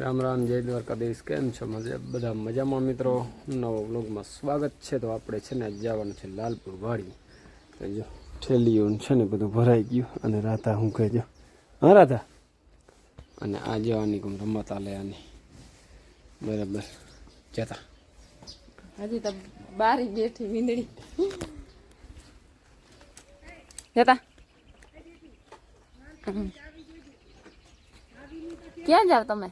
રામ રામ, જય દ્વારકાધીશ. કેમ છો? મજા, બધા મજામાં મિત્રો? નવો વ્લોગમાં સ્વાગત છે. તો આપણે છે ને આજ જવાનું છે લાલપુર વાડી. તો જો ઠેલીઓ છે ને બધું ભરાઈ ગયું અને રાધા હું કહેજો હા, રાધા? અને આ જવાની કોમ રમત આલે આની. બરાબર. જતા. હજી તો બારી બેઠી વીંદડી જતા. ક્યાં જાવ તમે?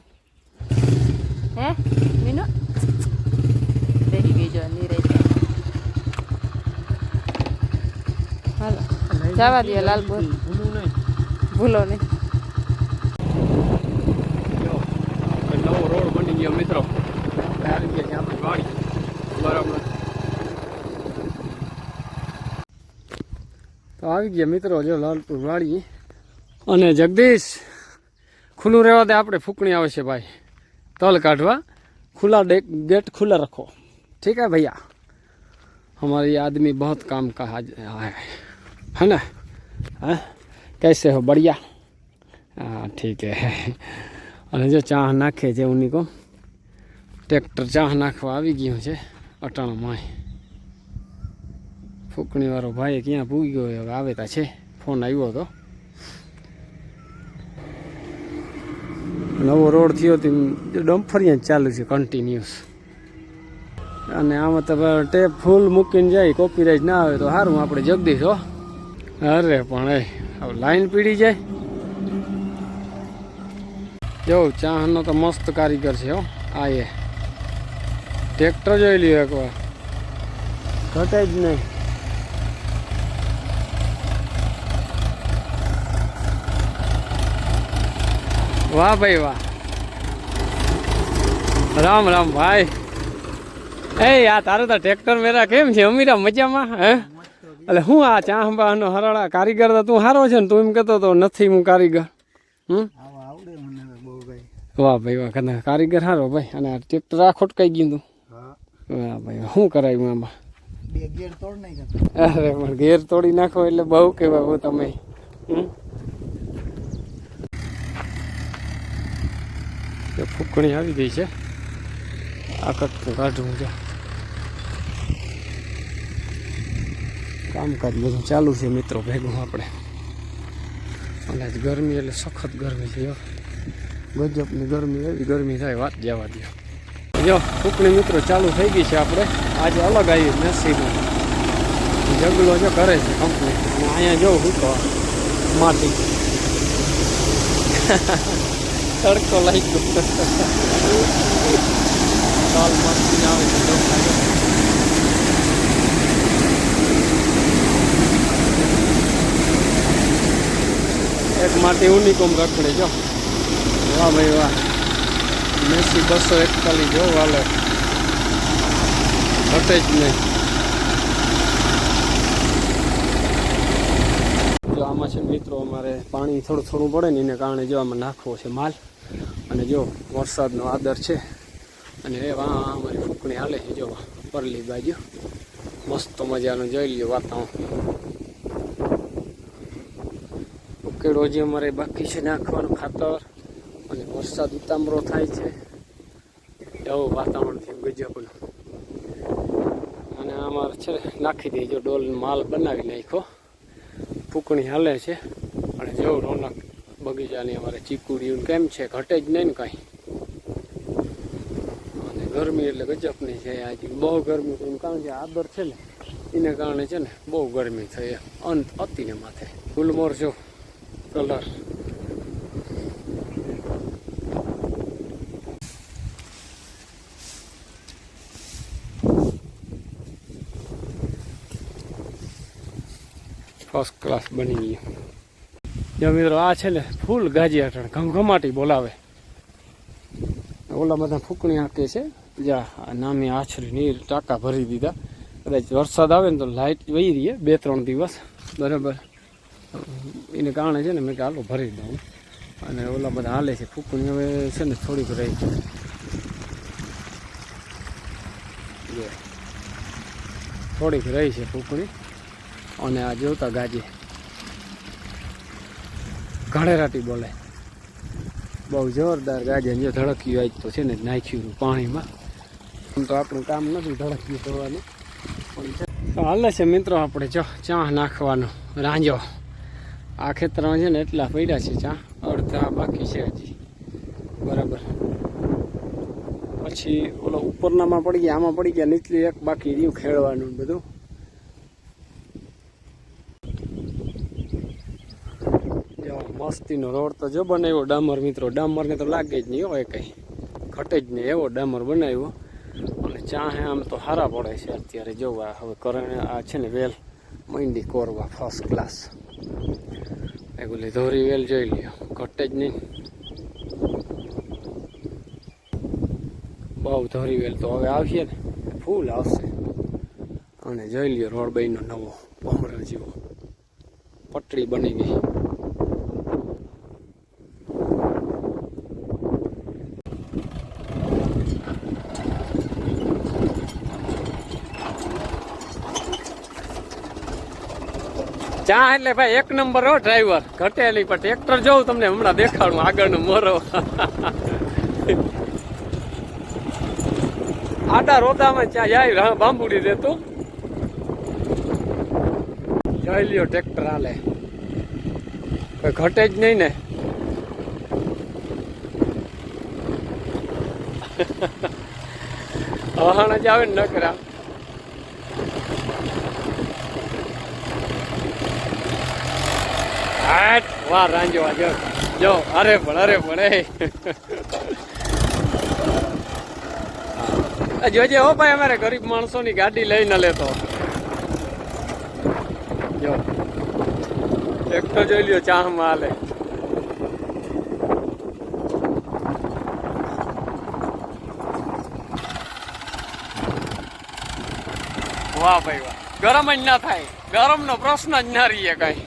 હે, મીનુ? બેસી ગઈ જો નીરે હાલો, જવા દે લાલ બોલ ભૂલું નહીં. નવો રોડ બની ગયો મિત્રો બરાબર તો આવી ગયા મિત્રો, જો લાલપુર વાડી અને જગદીશ! ખુલ્લું રહેવા દે આપણે ફૂકણી આવે છે ભાઈ તલ કાઢવા खुला डे- गेट खुला रखो ठीक है भैया हमारे ये आदमी बहुत काम का आज है है ना हाँ कैसे हो बढ़िया हाँ ठीक है અને જો ચાહ નાખે છે ઉની કો ટ્રેક્ટર ચાહ નાખવા આવી ગયું છે અટાણામાં ફૂકણી વાળો ભાઈ ક્યાં પૂગી ગયો હવે આવે તા છે ફોન આવ્યો હતો નવો રોડ થયો તે ડમ્ફરિયા ચાલુ છે કન્ટિન્યુઅસ અને આમાં તો ટેપ ફૂલ મૂકીને જાય કોપીરાઇટ ના આવે તો સારું આપણે જગદીશ હો. અરે પણ એ, હવે લાઈન પીડી જાય. જો, ચાહનો તો મસ્ત કારીગર છે હો, આ એ. ટ્રેક્ટર જોઈ લ્યો એકવાર. ઘટે જ નહીં. વાહ ભાઈ વાહ. રામ રામ ભાઈ. એ આ તારે તો ટ્રેક્ટર મેરા કેમ છે? અમીરા મજામાં હે? એટલે હું આ ચાહબાનો હરાળા કારીગર તો તું સારો છે ને તું એમ કહેતો તો નથી હું કારીગર. હમ? વાહ ભાઈ વાહ કદાચ કારીગર સારો ભાઈ અને આ ટ્રેક્ટર આ ખોટકાઈ ગયું તું. વાહ ભાઈ. શું કરાયું આમાં? અરે પણ ઘેર તોડી નાખો એટલે બહુ કહેવાય તમે. હમ? ફૂકણી આવી ગઈ છે. આ કટકું કાઢવું છે. કામકાજ બધું ચાલુ છે મિત્રો ભેગું આપણે. અને આજ ગરમી એટલે સખત ગરમી છે જો ગજબની ગરમી એવી ગરમી થાય, વાત જવા દો જો, ફૂકણી મિત્રો ચાલુ થઈ ગઈ છે આપણે. આજે અલગ આવી મેસીમાં જગલો જો કરે છે કંપની અહીંયા જો હું તો માટી. તડકો લાગી ગયો. ચાલ મસ્તી આવે. એક માટે યુનિકોમ રખડે, જો. વાહ ભાઈ, વાહ. મેસી બસો એકતાલીસ, જો વાલે. ઘટે જ નહીં જો આમાં છે મિત્રો, અમારે પાણી થોડું થોડું પડે ને એને કારણે જો આમાં નાખવો છે માલ. અને જો વરસાદનો આદર છે, અને એ વા અમારી ફૂકણી હાલે છે, જો પરલી બાજુ. મસ્ત મજાનું જોઈ લ્યો વાતાવરણ. ઉકેડો જે અમારે બાકી છે નાખવાનું ખાતર, અને વરસાદ ઉતામરો થાય છે. એવું વાતાવરણ થયું ગજબનું અને અમારે છે, નાખી દઈએ જો ડોલ માલ બનાવી નાખ્યો. ફૂકણી હાલે છે. અને જેવું રોનક બગીચાની અમારે ચીકુડીયું કેમ છે? ઘટે જ નહીં ને કાંઈ. અને ગરમી એટલે ગજબની છે આજે. બહુ ગરમી થઈ કારણ કે આદર છે ને, એને કારણે છે ને બહુ ગરમી થઈ. અંત અતિને માથે. ગુલમોર જો કલર. ફર્સ્ટ ક્લાસ બની ગયું. જો મિત્રો, આ છે ને ફૂલ ગાજી અટણ ઘમઘમાટી બોલાવે. ઓલા બધા ફૂકણી આંકે છે. જા, આ નામી આછરી નીર ટાંકા ભરી દીધા. કદાચ વરસાદ આવે ને તો લાઇટ વહી રહીએ બે ત્રણ દિવસ. બરાબર. એને કારણે છે ને મેં કે હાલો, ભરી દઉં. અને ઓલા બધા હાલે છે. ફૂકણી હવે છે ને થોડીક રહી. જો. થોડીક રહી છે ફૂકણી. અને આ જોતા ગાજી. ઘણેરાટી બોલે. બહુ જોરદાર ગાજે જો ધડક્યું આજ તો છે ને નાખ્યું પાણીમાં. તો આપણું કામ નથી ધડક્યું થવાનું પણ હાલે છે મિત્રો આપણે, જો, ચા નાખવાનો રાંજો. આ ખેતરમાં છે ને એટલા પડ્યા છે ચા. અડધા બાકી છે હજી. બરાબર. પછી ઓલો ઉપરનામાં પડી ગયા, આમાં પડી ગયા, નીચલી એક બાકી રહ્યું ખેડવાનું બધું. મસ્તીનો રોડ તો જો બનાવ્યો ડામર મિત્રો. ડામરને તો લાગે જ નહીં હોય કંઈ. ઘટે જ નહીં એવો ડામર બનાવ્યો. અને ચાહે આમ તો સારા પડે છે અત્યારે. જોવા હવે કરણે આ છે ને વેલ મંડી કોરવા ફર્સ્ટ ક્લાસ એગુલી ધોરી વેલ જોઈ લ્યો. ઘટે જ નહીં. બહુ ધોરી વેલ તો હવે આવશે ને. ફૂલ આવશે. અને જોઈ લ્યો રોડ બાઈનો નવો. ભમરો જેવો. પટડી બની ગઈ. ચા એટલે ભાઈ, એક નંબર હો ડ્રાઈવર ઘટે નહીં પણ ટ્રેક્ટર જોઉં તમને હમણાં દેખાડું, આગળનો મોરો. આડા રોદામાં ચા જાય હા, બાંબુડી દેતું જોઈ લ્યો ટ્રેક્ટર હાલે. કોઈ ઘટે જ નહીં ને. હહાણા જ આવે ને નકરા. હાટ વાહ, રાંજો આ જો, અરે પણ, અરે જોજે હો ભાઈ, અમારે ગરીબ માણસોની ગાડી લઈને લેતો જો. ટ્રેક્ટર જોઈ લ્યો ચા હાલે. વાહ ભાઈ, વાહ. ગરમ જ ના થાય. ગરમ નો પ્રશ્ન જ ના રહીએ કઈ.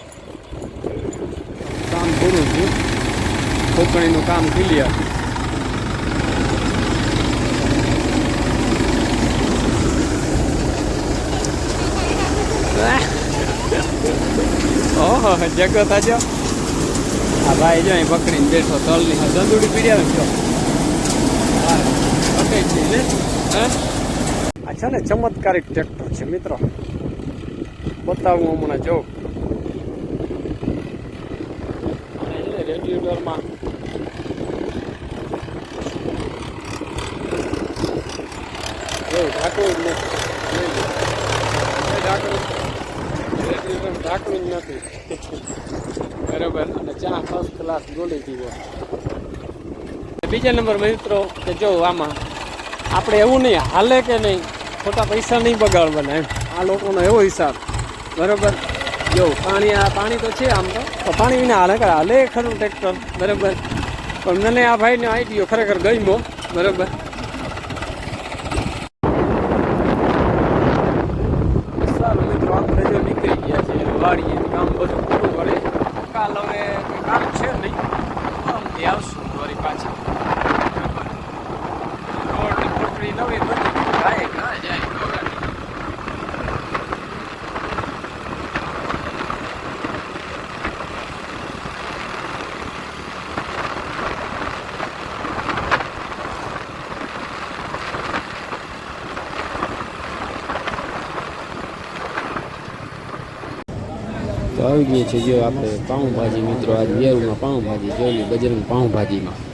કામ છું કોકણીનું કામ ક્લિયર ઓહો જગો આજો આ ભાઈ જો અહીં પકડીને બેઠો તલની દંદુડી પીડ્યા છો અટે જ. ને? હા? આ છે ને ચમત્કારિક ટ્રેક્ટર છે મિત્રો. બતાવું હમણાં જો. એવું ઢાંકવું જ નથી. ઢાંકવું જ નથી. બરાબર. અને ચા ફર્સ્ટ ક્લાસ ગોળી પીવો બીજા નંબર મિત્રો, કે જો આમાં આપણે એવું નહીં, હાલે કે નહીં, ખોટા પૈસા નહીં બગાડવાના એમ. આ લોકોનો એવો હિસાબ. બરાબર? જો પાણી આ, પાણી તો છે આમ તો. પાણી વિના હાલે હાલે ખરું ટ્રેક્ટર બરાબર. પણ મને આ ભાઈને આવી ગયો ખરેખર ગમ્યો, બરાબર સારું મિત્રો આપણે જો નીકળી ગયા છે વાડીએ કામ બધું પૂરું વળે કાલ હવે કંઈ કામ છે નહીં આમથી આવશું વળી પાછા બરાબર રોડની પટરી નવી બની જાય ના જાય ખબર નહીં. તો આવી ગઈ છે જો આપણે પાઉંભાજી મિત્રો આજ વેરુમાં પાઉંભાજી જોઈ બજરંગ પાઉંભાજીમાં.